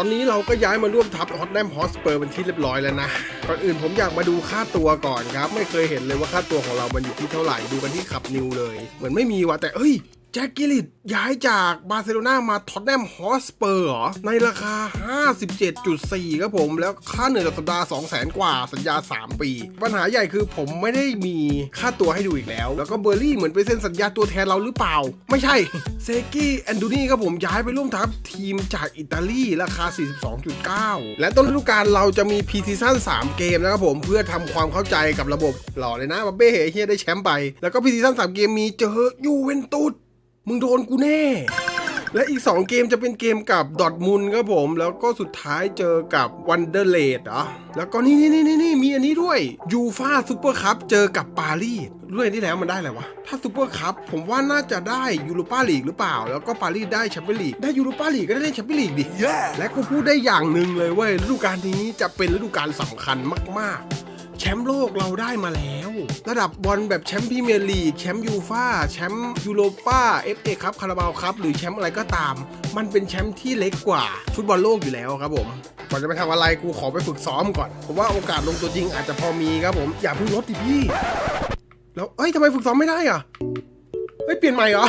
อนนี้เราก็ย้ายมาร่วมทัพฮอตแนมฮอสเปอร์เป็นที่เรียบร้อยแล้วนะ ก่อนอื่นผมอยากมาดูค่าตัวก่อนครับ ไม่เคยเห็นเลยว่าค่าตัวของเรามันอยู่ที่เท่าไหร่ ดูกันที่ขับนิวเลย เหมือนไม่มีว่ะแต่เอ้ย จ็คกิลิตย้ายจากบาร์เซโลนามาท็อตแนมฮอสเปอร์เหรอในราคา 57.4 ครับผม แล้วค่าเหนื่อยต่อสัปดาห์ 200,000 กว่า สัญญา 3 ปี ปัญหาใหญ่คือผมไม่ได้มีค่าตัวให้ดูอีกแล้ว แล้วก็เบอร์รี่เหมือนไปเซ็นสัญญาตัวแทนเราหรือเปล่า ไม่ใช่ เซกี้แอนดูนี่ครับผมย้ายไปร่วมทัพทีมจากอิตาลีราคา 42.9 และต้นฤดูกาลเราจะมีพีซีซั่น3 เกมนะครับผมเพื่อทำความเข้าใจกับระบบหล่อเลยนะบับเบ้เฮียได้แชมป์ไปแล้วก็พีซีซั่น3 เกมมีเจอยูเวนตุส มึงโดนกูแน่ และอีก 2 เกมจะเป็นเกมกับดอทมุนครับผม แล้วก็สุดท้ายเจอกับวันเดอร์เลดเหรอแล้วก็นี่นี่นี่นี่มีอันนี้ด้วยยูฟาซูเปอร์คัพเจอกับปารีสด้วยที่แล้วมันได้อะไรวะ ถ้าซูเปอร์คัพผมว่าน่าจะได้ยูโรปาลีกหรือเปล่า แล้วก็ปารีสได้แชมเปี้ยนลีก ได้ยูโรปาลีกก็ได้เล่นแชมเปี้ยนลีกดิและกูพูดได้อย่างหนึ่งเลยเว้ยฤดูกาลนี้จะเป็นฤดูกาลสำคัญมาก ๆ แชมป์โลกเราได้มาแล้ว ระดับบอลแบบแชมป์พรีเมียร์ลีกแชมป์ยูฟาแชมป์ยูโรปาเอฟเอคัพคาราบาวคัพหรือแชมป์อะไรก็ตาม มันเป็นแชมป์ที่เล็กกว่าฟุตบอลโลกอยู่แล้วครับผมก่อนจะไปทำอะไรกูขอไปฝึกซ้อมก่อนผมว่าโอกาสลงตัวจริงอาจจะพอมีครับผมอย่าพิ่งลดดิพี่ แล้วเอ้ยทำไมฝึกซ้อมไม่ได้อะเฮ้ยเปลี่ยนใหม่เหรอ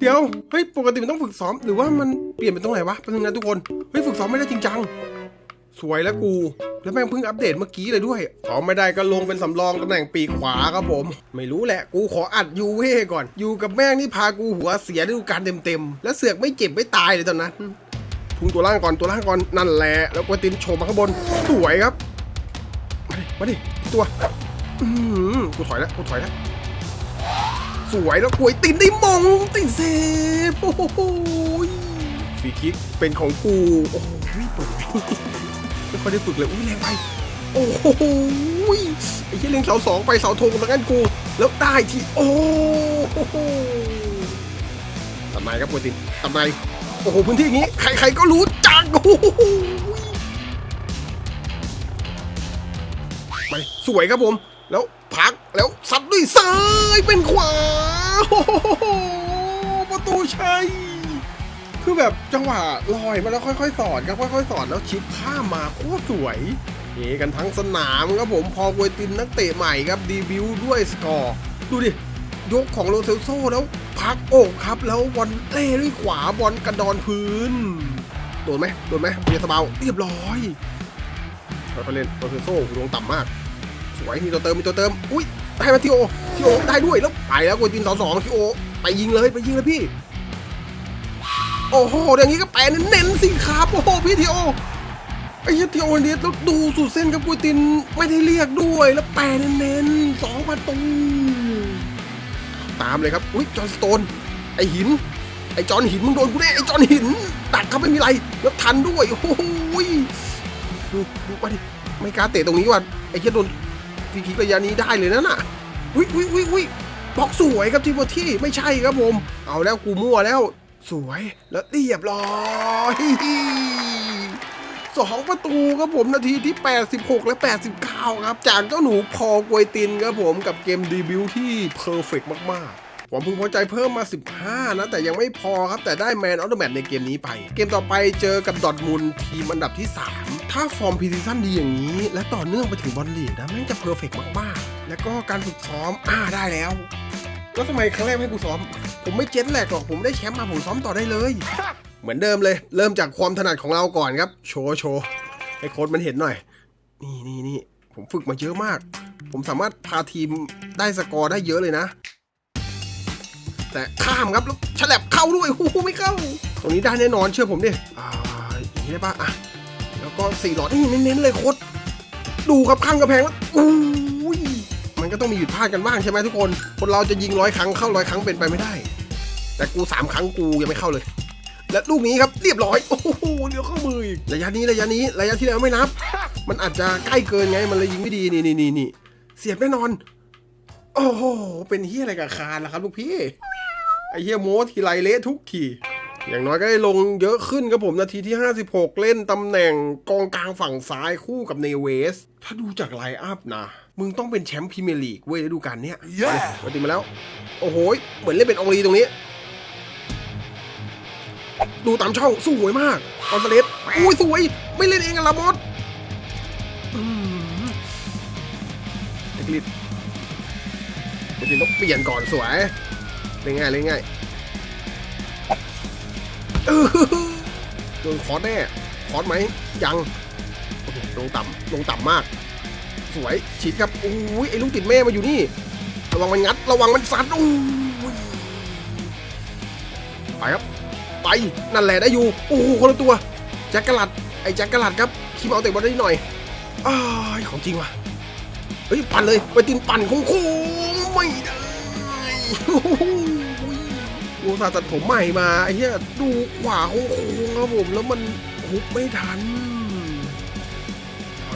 เดี๋ยวเฮ้ยปกติมันต้องฝึกซ้อมหรือว่ามันเปลี่ยนเป็นตรงไหนวะเป็นตรงนั้นทุกคนเฮ้ยฝึกซ้อมไม่ได้จริงจัง สวยแล้วกู แล้วแม่งเพิ่งอัปเดตเมื่อกี้เลยด้วยขอไม่ได้ก็ลงเป็นสำรองตำแหน่งปีกขวาครับผม ไม่รู้แหละ กูขออัดยูเว่ก่อน อยู่กับแม่งนี่พากูหัวเสียฤดูกาลเต็มๆ แล้วเสือกไม่เจ็บไม่ตายเลยตอนนั้นพุงตัวล่างก่อนตัวล่างก่อนนั่นแหละแล้วกวตินโฉบมาข้างบน สวยครับ มาดิ มาดิตัว อือกูถอยแล้วกูถอยแล้วสวยแล้วกวยตินได้มงติเซฟโอ้โหฟรีคิกเป็นของกู โอ้โหเปิด ไม่ค่อยได้ฝึกเลยอุ้ยแรงไปโอ้โหยไอ้ที่เล่นเสาสองไปเสาธงแล้วกันกู แล้วได้ที่โอ้โหทำไมครับปูตินทำไมโอ้โหพื้นที่อย่างนี้ใครๆก็รู้จักโอ้โหไปสวยครับผม แล้วพักแล้วซัดด้วยซ้ายเป็นขวาโอ้โหประตูชัย คือแบบจังหวะลอยมาแล้วค่อยๆ สอดครับค่อยๆ สอดแล้วชิปข้ามมาโคตรสวยเฮกันทั้งสนามครับผมพอเวตินนักเตะใหม่ครับดีบิวด้วยสกอร์ ดูดิ ยกของโรเซลโซแล้วพักอกครับ แล้วบอลเล่ด้วยขวาบอลกระดอนพื้น โดนไหมโดนไหมเบียสเบาเรียบร้อยค่อยๆเล่นโรเซลโซลงต่ำมาก สวยมีตัวเติมมีตัวเติม อุ้ยได้มาทีโอทีโอได้ด้วยแล้วไปแล้วกวตินสองสองทีโอไปยิงเลยไปยิงเลยพี่ โอ้โหอย่างนี้ก็แปลเน้นๆสิครับโอ้โหพี่ทีโอไอ้เทียทีโอเลียแล้วดูสุดเส้นครับกุยตินไม่ได้เรียกด้วยแล้วแปลเน้นๆสองประตูตามเลยครับอุ้ยจอนสโตนไอหิน ไอจอห์นหินมึงโดนกูแน่ไอจอห์นหินตักเขาไม่มีไรแล้วทันด้วยโอ้โหดูดูมาดิไม่กล้าเตะตรงนี้ว่ะไอ้เหี้ยโดนทีคิกระยะนี้ได้เลยนะน่ะอุ้ยอุ้ยอุ้ยอุ้ยบล็อกสวยครับทีโบที่ไม่ใช่ครับผม เอาแล้วกูมั่วแล้ว สวยแล้วเรียบร้อยสองประตูครับผมนาทีที่ 86 และ 89 ครับ จากเจ้าหนูพอกวยตินครับผมกับเกมดีบิวที่เพอร์เฟกมาก ๆผมพึงพอใจเพิ่มมา 15 นะ แต่ยังไม่พอครับ แต่ได้แมนออฟเดอะแมตในเกมนี้ไป เกมต่อไปเจอกับดอทมุนทีมอันดับที่ 3 ถ้าฟอร์มพรีซีซั่นดีอย่างนี้ และต่อเนื่องไปถึงบอลลีกนะแม่งจะเพอร์เฟกมาก ๆ แล้วก็การฝึกซ้อมอ่าได้แล้ว แล้วทำไมครั้งแรกไม่ให้กูซ้อม ผมไม่เจ็ตแหลกหรอกผมได้แชมป์มาผมซ้อมต่อได้เลย เหมือนเดิมเลย เริ่มจากความถนัดของเราก่อนครับ โชว์โชว์ให้โค้ดมันเห็นหน่อย นี่นี่นี่ผมฝึกมาเยอะมาก ผมสามารถพาทีมได้สกอร์ได้เยอะเลยนะ แต่ข้ามครับแล้วฉลับเข้าด้วยโอ้โหไม่เข้า ตรงนี้ได้แน่นอนเชื่อผมดิอ่าอย่างนี้ได้ปะอะแล้วก็สี่หลอดนี่เน้นๆเลยโค้ดดูครับข้างกระแพงแล้วอู้ยมัน ก็ต้องมีหยุดพลาดกันบ้างใช่ไหมทุกคน คนเราจะยิงร้อยครั้งเข้าร้อยครั้งเป็นไปไม่ได้ แต่กูสามครั้งกูยังไม่เข้าเลย และลูกนี้ครับเรียบร้อย โอ้โหเดี๋ยวเข้ามืออีกระยะนี้ระยะนี้ระยะที่แล้วไม่นับ มันอาจจะใกล้เกินไงมันเลยยิงไม่ดีนี่นี่นี่นี่เสียบแน่นอน โอ้โหเป็นเฮียอะไรกับคานล่ะครับลูกพี่ไอเฮียโมทีไรเละทุกทีอย่างน้อยก็ได้ลงเยอะขึ้นครับผมนาทีที่ 56 เล่นตำแหน่งกองกลางฝั่งซ้ายคู่กับเนเวส ถ้าดูจากไลน์อัพนะ มึงต้องเป็นแชมป์พรีเมียร์ลีกเว้ยฤดูกาลเนี้ย Yeah มาติมาแล้ว โอ้โห เหมือนเล่นเป็นองลีตรงนี้ ดูตามช่องสวยมากกอนซาเลสอุ้ยสวย ไม่เล่นเองอะลามอสอืมเอกลิดเอกลิดต้องเปลี่ยนก่อนสวยเล่นง่ายเล่นง่ายเออโดนคอร์สแน่คอร์สไหมยัง โอเคลงต่ำลงต่ำมาก สวยฉีดครับอุ้ยไอ้ลูกติดแม่มาอยู่นี่ ระวังมันงัด ระวังมันซัดอู้ยไปครับ ไปนั่นแหละได้อยู่โอ้โหคนละตัวแจ็คกะลัดไอ้แจ็คกะลัดครับคีบเอาเตะบอลได้หน่อยอ้ายของจริงว่ะเฮ้ยปั่นเลยไปตินปั่นโค้งไม่ได้โอ้โหโอ้ซาตัดผมใหม่มาไอ้เหี้ยดูขวาโค้งครับผมแล้วมันฮุบไม่ทัน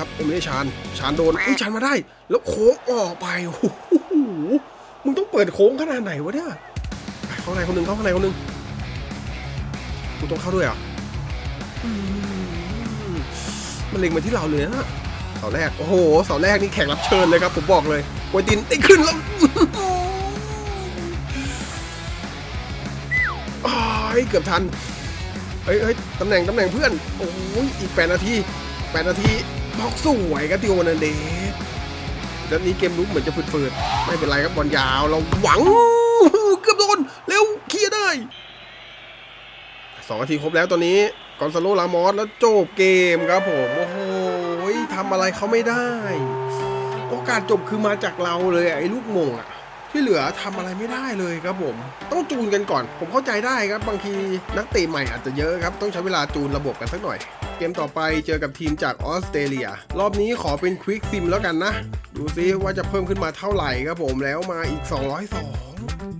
ครับเอ็มไม่ได้ชานชานโดนอุ้ยชานมาได้ แล้วโค้งออกไปโอ้โหมึงต้องเปิดโค้งขนาดไหนวะเนี่ยไปเข้าข้างในคนหนึ่งเข้าข้างในคนหนึ่งกูต้องเข้าด้วยเหรอะมันเล็งมาที่เราเลยนะเสาแรก โอ้โหเสาแรกนี่แขกรับเชิญเลยครับผมบอกเลยโวยตินได้ขึ้นแล้วอ้ายเกือบทันเฮ้ยเฮ้ยตำแหน่งตำแหน่งเพื่อน โอ้ยอีกแปดนาทีแปดนาที บล็อกสวยครับติโอนันเดสแล้วนี้เกมลุกเหมือนจะฝืดๆไม่เป็นไรครับบอลยาวเราหวังเกือบโดนเร็วเคลียร์ได้สองนาทีครบแล้วตอนนี้กอนซาโลลามอสแล้วจบเกมครับผมโอ้โหทำอะไรเขาไม่ได้ โอกาสจบคือมาจากเราเลยไอ้ลูกมงอะ ที่เหลือทำอะไรไม่ได้เลยครับผม ต้องจูนกันก่อน ผมเข้าใจได้ครับ บางทีนักเตะใหม่อาจจะเยอะครับ ต้องใช้เวลาจูนระบบกันสักหน่อย เกมต่อไปเจอกับทีมจากออสเตรเลีย รอบนี้ขอเป็นควิกซิมแล้วกันนะ ดูซิว่าจะเพิ่มขึ้นมาเท่าไหร่ครับผมแล้วมาอีก 202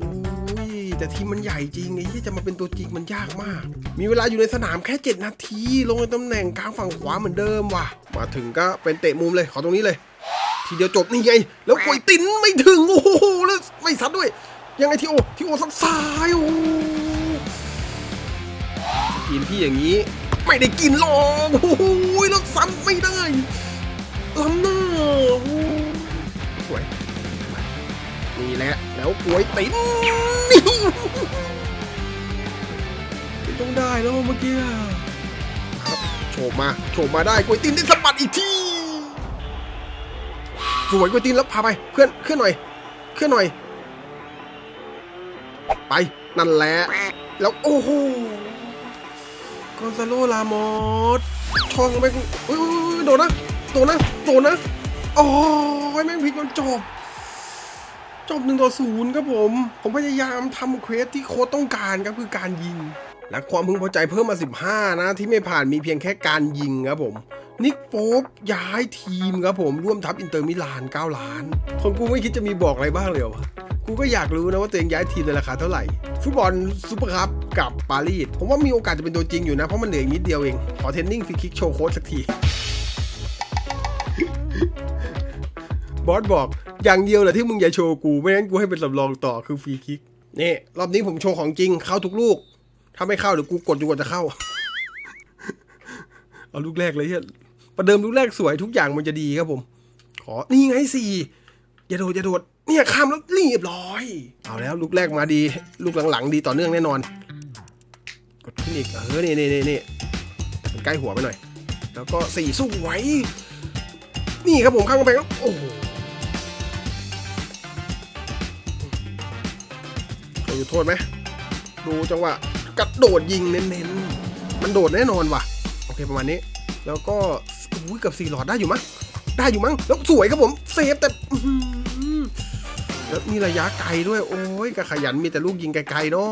อุ้ยแต่ทีมมันใหญ่จริงไอ้ที่จะมาเป็นตัวจริงมันยากมาก มีเวลาอยู่ในสนามแค่ 7 นาที ลงในตำแหน่งกลางฝั่งขวาเหมือนเดิมว่ะ มาถึงก็เป็นเตะมุมเลย ขอตรงนี้เลย ทีเดียวจบนี่ไง แล้วกวยตินไม่ถึง โอ้โหแล้วไม่ซัดด้วย ยังไงทีโอทีโอซัดซ้ายโอ้โหทีมที่อย่างนี้ ไม่ได้กินหรอกโอ้โหแล้วซ้ำไม่ได้ล้ำหน้าสวยนี่แหละแล้วกวยตินนี่ต้องได้แล้วเมื่อกี้ครับโฉบมาโฉบมาได้กวยตินได้สะบัดอีกที สวยกวยตินแล้วพาไปเพื่อนเคลื่อนหน่อยเคลื่อนหน่อย ไปนั่นแหละแล้วโอ้โหกอนซาโลลามอสช่องแม่งอุ้ยโดนนะโดนนะโดนนะโอ้ยแม่งพิกจนจบจบหนึ่งต่อศูนย์ครับผม ผมพยายามทำเควสที่โค้ดต้องการครับคือการยิง และความพึงพอใจเพิ่มมา 15 นะ ที่ไม่ผ่านมีเพียงแค่การยิงครับผม นิกโป๊กย้ายทีมครับผมร่วมทัพอินเตอร์มิลาน 9 ล้าน คนกูไม่คิดจะมีบอกอะไรบ้างเลยวะกูก็อยากรู้นะว่าตัวเองย้ายทีมในราคาเท่าไหร่ ฟุตบอลซูเปอร์คัพกับปารีสผมว่ามีโอกาสจะเป็นตัวจริงอยู่นะ เพราะมันเหลืออีกนิดเดียวเอง ขอเทนนิ่งฟรีคิกโชว์โค้ดสักที บอสบอกอย่างเดียวแหละที่มึงอย่าโชว์กูไม่งั้นกูให้เป็นสำรองต่อคือฟรีคิกนี่รอบนี้ผมโชว์ของจริงเข้าทุกลูก ถ้าไม่เข้าเดี๋ยวกูกดจนกว่าจะเข้า เอาลูกแรกเลยเฮีย ประเดิมลูกแรกสวยทุกอย่างมันจะดีครับผม ขอ นี่ไงสี่อย่าโดดอย่าโดด เนี่ยข้ามแล้วเรียบร้อย เอาแล้วลูกแรกมาดี ลูกหลังๆ ดีต่อเนื่องแน่นอน กดขึ้นอีกเออนี่นี่นี่นี่ใกล้หัวไปหน่อย แล้วก็สี่สวยนี่ครับผมข้างกำแพงแล้วโอ้โหอยู่โทษไหมดูจังหวะกระโดดยิงเน้นๆ มันโดดแน่นอนว่ะ โอเคประมาณนี้ แล้วก็ อ้ยเกับสี่หลอดได้อยู่มั้งได้อยู่มั้งแล้วสวยครับผมเซฟแต่แล้วมีระยะไกลด้วย โอ้ยกระขยันมีแต่ลูกยิงไกลๆเนาะ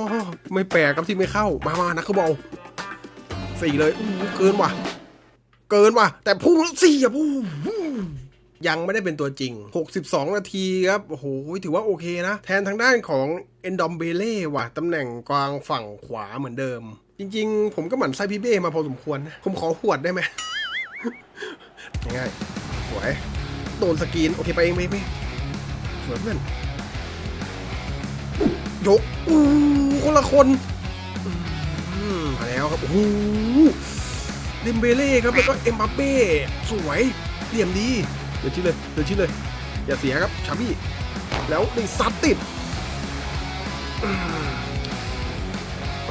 ไม่แปลกครับที่ไม่เข้ามามานะเขาบอลสี่เลยอู้เกินว่ะ เกินว่ะ แต่พุ่งแล้วสี่อะพุ่งยังไม่ได้เป็นตัวจริง 62 นาทีครับ โอ้โห ถือว่าโอเคนะ แทนทางด้านของเอนดอมเบเล่ว่ะ ตำแหน่งกลางฝั่งขวาเหมือนเดิม จริงๆ ผมก็หมั่นไส้พี่เบ้มาพอสมควรนะ ผมขอหวดได้ไหม ง่ายๆสวย โดนสกรีน โอเคไปเองไปไปสวยเพื่อนยกอู้คนละคนอืมาแล้วครับโอ้โหเดมเบเล่ครับแล้วก็เอ็มบัปเป้สวยเหลี่ยมดีเดี๋ยวชิ้นเลยเดี๋ยวชิ้นเลย อย่าเสียครับชาบี้แล้วนี่ซัดติด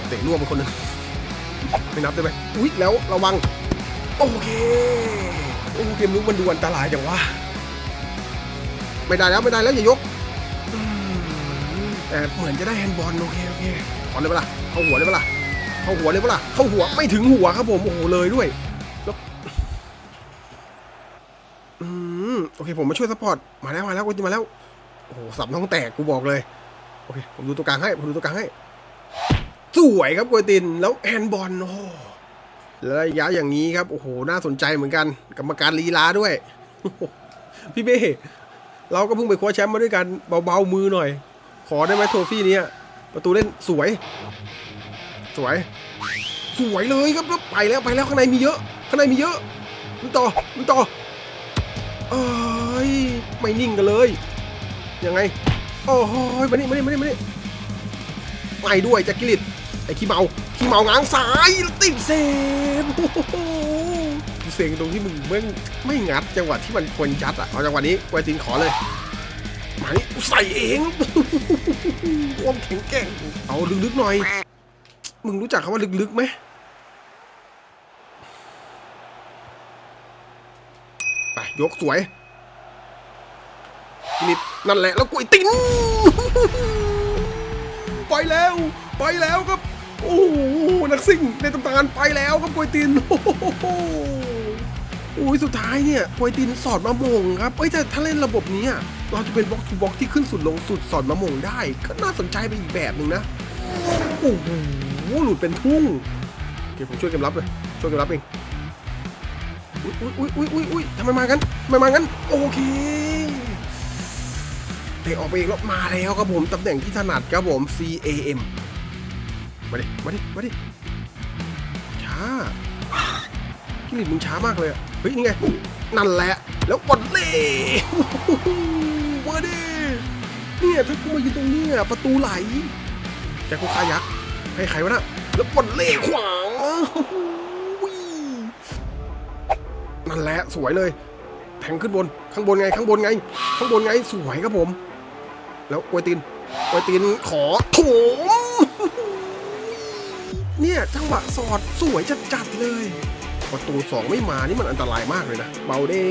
เตะร่วงไปคนหนึ่งไม่นับได้ไหมอุ๊ยแล้วระวัง โอเค โอ้เกมลุกมันดูอันตรายจังวะไม่ได้แล้วไม่ได้แล้วอย่ายกอืมแต่เหมือนจะได้แฮนด์บอลโอเคโอเคขอเลยปะล่ะเข้าหัวเลยปะล่ะเข้าหัวเลยปะล่ะเข้าหัวไม่ถึงหัวครับผมโอ้โหเลยด้วยแล้วอืมโอเค ผมมาช่วยซัพพอร์ตมาแล้วมาแล้วกูจะมาแล้วโอ้โหสับน้องแตกกูบอกเลยโอเคผมดูตัวกลางให้ผมดูตัวกลางให้สวยครับกวยตินแล้วแฮนด์บอลโอ้โห แล้วระยะอย่างนี้ครับ โอ้โห น่าสนใจเหมือนกัน กรรมการลีลาด้วย พี่เบ้เราก็เพิ่งไปคว้าแชมป์มาด้วยกันเบาๆมือหน่อย ขอได้ไหมโทฟี่นี้ประตูเล่นสวย สวย สวยเลยครับแล้วไปแล้วไปแล้วข้างในมีเยอะ ข้างในมีเยอะลุยต่อลุยต่อเอ้ยไม่นิ่งกันเลยยังไงโอ้โหมานี่มานี่มานี่มานี่ไปด้วยจ็คกิลิต ไอ้ขี้เมาขี้เมาง้างซ้ายแล้วติดเซฟเสียงตรงที่มึงไม่ไม่งัดจังหวะที่มันควรยัดอะเอาจังหวะนี้ไวตินขอเลยมาใส่เองความแข็งแกร่งเอาลึกๆหน่อย มึงรู้จักคำว่าลึกๆไหมไปยกสวยกิลิตนั่นแหละแล้วกล้วยติ้นไปแล้ว ไปแล้วครับ โอ้โหนักซิ่งในตำนานไปแล้วครับกวยตินโอ้โหโอ้ยสุดท้ายเนี่ยกวยตินสอดมะมงครับเอ้ยแต่ถ้าเล่นระบบนี้เราจะเป็นบล็อกทูบล็อกที่ขึ้นสุดลงสุดสอดมะมงได้ ก็น่าสนใจไปอีกแบบหนึ่งนะโอ้โหหลุดเป็นทุ่งเดี๋ยวผมช่วยเกมรับเลยช่วยเกมรับเองอุ้ยอุ้ยอุ้ยอุ้ยอุ้ยทำไมมากันทำไมมากันโอเคเตะออกไปเอีกแล้วมาแล้วครับผมตำแหน่งที่ถนัดครับผม C A M มาดิ มาดิ มาดิ ช้ากิลินมึงช้ามากเลยอะเฮ้ยนี่ไง นั่นแหละ แล้วบอลเล่มาดิเนี่ยถ้ากูมายืนตรงนี้ประตูไหลแจ็คกูคายักษ์ให้ใครวะนะแล้วบอลเล่ขวางนั่นแหละสวยเลย แทงขึ้นบน ข้างบนไง ข้างบนไง ข้างบนไง สวยครับผม แล้วกวยตินกวยตินขอโถม เนี่ยจังหวะสอดสวยจัดๆเลย ประตูสองไม่มานี่มันอันตรายมากเลยนะ เบาเด้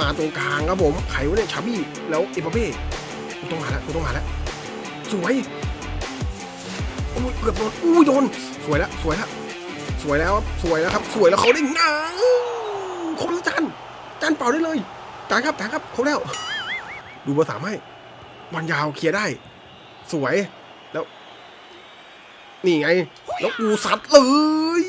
มาตรงกลางครับผมไขวะเนี่ยชาบี้แล้วเอ็มบัปเป้กูต้องมาแล้วกูต้องมาแล้วสวยโอ้ยเกือบโดนอุ้ยโดนสวยแล้วสวยแล้วสวยแล้วครับสวยแล้วครับ สวยแล้วเขาได้งาคนละจานจานเป่าได้เลยจานครับจานครับเขาแล้ว ดูเบอร์สามให้บอลยาวเคลียร์ได้ สวยแล้ว นี่ไง แล้วกูซัดเลย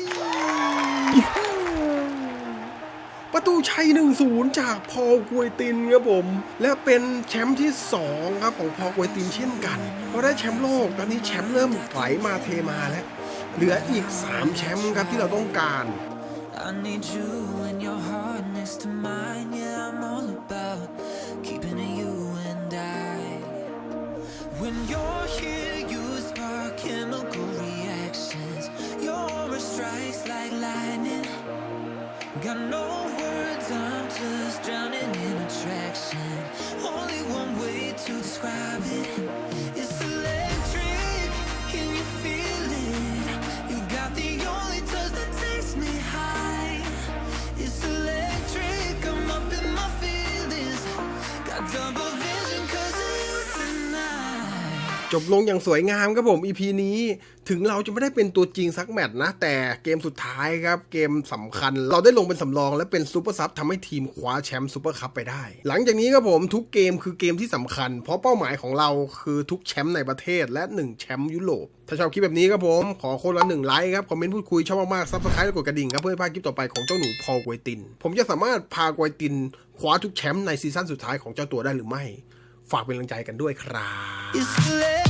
ประตูชัย 1-0 จากพอลกวยตินครับผม และเป็นแชมป์ที่ 2 ครับของพอลกวยตินเช่นกันพอได้แชมป์โลก ตอนนี้แชมป์เริ่มไหลมาเทมาแล้ว เหลืออีก 3 แชมป์ครับที่เราต้องการ I need you and your hardness to mine. Describe it. จบลงอย่างสวยงามครับผม EP นี้ถึงเราจะไม่ได้เป็นตัวจริงสักแมตช์นะ แต่เกมสุดท้ายครับ เกมสำคัญ เราได้ลงเป็นสำรองและเป็นซูเปอร์ซับทำให้ทีมคว้าแชมป์ซูเปอร์คัพไปได้ หลังจากนี้ครับผมทุกเกมคือเกมที่สำคัญ เพราะเป้าหมายของเราคือทุกแชมป์ในประเทศและ 1 แชมป์ยุโรป ถ้าชอบคลิปแบบนี้ครับผม ขอคนละหนึ่งไลค์ครับ คอมเมนต์พูดคุยชอบมากๆซับสไครต์และกดกระดิ่งครับเพื่อไม่พลาดคลิปต่อไปของเจ้าหนูพอลกวยติน ผมจะสามารถพากวยตินคว้าทุกแชมป์ในซีซั่นสุดท้ายของเจ้าตัวได้หรือไม่ ฝากเป็นกำลังใจกันด้วยครับ